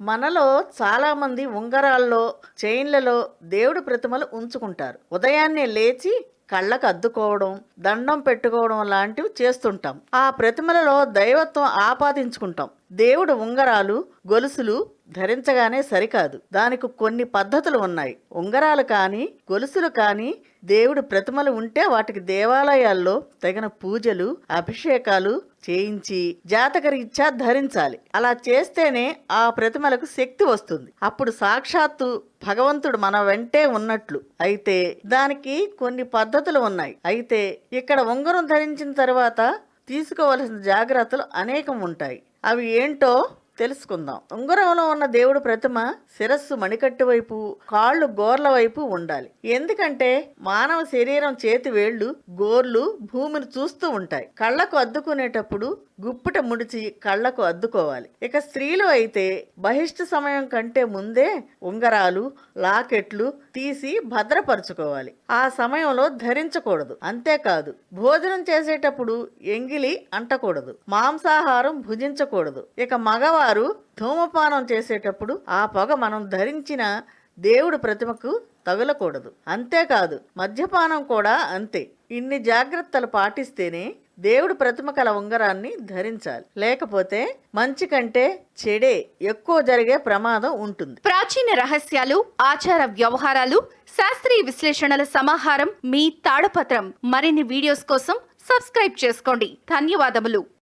మనలో చాలామంది ఉంగరాల్లో చైన్లలో దేవుడి ప్రతిమలు ఉంచుకుంటారు. ఉదయాన్నే లేచి కళ్ళకు అద్దుకోవడం దండం పెట్టుకోవడం లాంటివి చేస్తుంటాం. ఆ ప్రతిమలలో దైవత్వం ఆపాదించుకుంటాం. దేవుడు ఉంగరాలు గొలుసులు ధరించగానే సరికాదు. దానికి కొన్ని పద్ధతులు ఉన్నాయి. ఉంగరాలు కానీ గొలుసులు కానీ దేవుడు ప్రతిమలు ఉంటే వాటికి దేవాలయాల్లో తగిన పూజలు అభిషేకాలు చేయించి జాతకరీత్యా ధరించాలి. అలా చేస్తేనే ఆ ప్రతిమలకు శక్తి వస్తుంది. అప్పుడు సాక్షాత్తు భగవంతుడు మన వెంటే ఉన్నట్లు. అయితే దానికి కొన్ని పద్ధతులు ఉన్నాయి. అయితే ఇక్కడ ఉంగరం ధరించిన తర్వాత తీసుకోవలసిన జాగ్రత్తలు అనేకం ఉంటాయి. అవి ఏంటో తెలుసుకుందాం. ఉంగరంలో ఉన్న దేవుడు ప్రతిమ శిరస్సు మణికట్టు వైపు కాళ్ళు గోర్ల వైపు ఉండాలి. ఎందుకంటే మానవ శరీరం చేతి వేళ్ళు గోర్లు భూమిని చూస్తూ ఉంటాయి. కళ్ళకు అద్దుకునేటప్పుడు గుప్పుట ముడిచి కళ్ళకు అద్దుకోవాలి. ఇక స్త్రీలు అయితే బహిష్ట సమయం కంటే ముందే ఉంగరాలు లాకెట్లు తీసి భద్రపరుచుకోవాలి. ఆ సమయంలో ధరించకూడదు. అంతేకాదు భోజనం చేసేటప్పుడు ఎంగిలి అంటకూడదు. మాంసాహారం భుజించకూడదు. ఇక మగవారు ధూమపానం చేసేటప్పుడు ఆ పొగ మనం ధరించిన దేవుడు ప్రతిమకు తగులకూడదు. అంతేకాదు మద్యపానం కూడా అంతే. ఇన్ని జాగ్రత్తలు పాటిస్తేనే దేవుడు ప్రతిమ కల ఉంగరాన్ని ధరించాలి. లేకపోతే మంచి కంటే చెడే ఎక్కువ జరిగే ప్రమాదం ఉంటుంది. ప్రాచీన రహస్యాలు ఆచార వ్యవహారాలు శాస్త్రీయ విశ్లేషణల సమాహారం మీ తాడపత్రం మరిన్ని వీడియోస్ కోసం సబ్స్క్రైబ్ చేసుకోండి. ధన్యవాదములు.